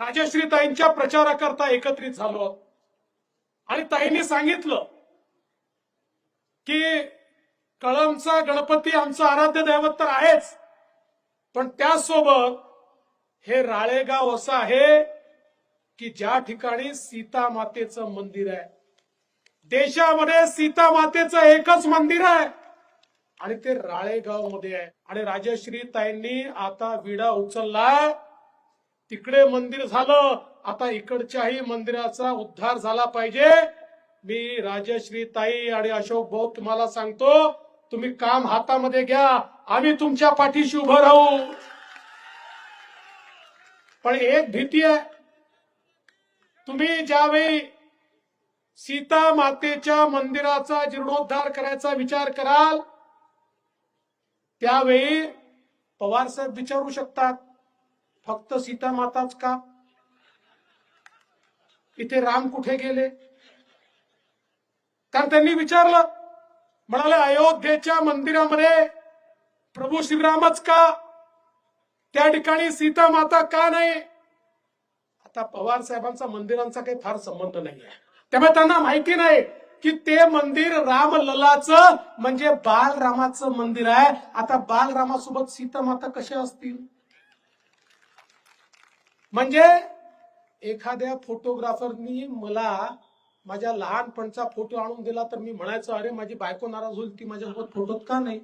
राजश्री ताईंच्या प्रचाराकरता एकत्रित झालो. आणि ताईंनी सांगितलं की कळमचा गणपती आमचं आराध्य दैवत तर आहेच पण त्यासोबत हे राळेगाव असं आहे की ज्या ठिकाणी सीता मातेचं मंदिर आहे. देशामध्ये सीता मातेचं एकच मंदिर आहे आणि ते राळेगावमध्ये आहे. आणि राजश्री ताईंनी आता विडा उचलला. तिकडे मंदिर झालं आता इकडच्याही मंदिराचा उद्धार झाला पाहिजे. मी राजश्री ताई आणि अशोक भाऊ तुम्हाला सांगतो तुम्ही काम हातामध्ये घ्या आम्ही तुमच्या पाठीशी उभं राहू. पण एक भीती आहे तुम्ही ज्यावेळी सीता मातेच्या मंदिराचा जीर्णोद्धार करायचा विचार कराल त्यावेळी पवार साहेब विचारू शकतात. फक्त सीता माताच का? इथे राम कुठे गेले? कारण त्यांनी विचारलं म्हणाले अयोध्येच्या मंदिरामध्ये प्रभू श्रीरामच का? त्या ठिकाणी सीता माता का नाही? आता पवार साहेबांचा मंदिरांचा काही फार संबंध नाही आहे त्यामुळे त्यांना माहिती नाही की ते मंदिर रामललाचं म्हणजे बालरामाचं मंदिर आहे. आता बालरामासोबत सीता माता कशा असतील? म्हणजे एखाद्या फोटोग्राफरनी मला माझ्या लहानपणचा फोटो आणून दिला तर मी म्हणायचो अरे माझी बायको नाराज होईल ती माझ्यासोबत फोटोत का नाही?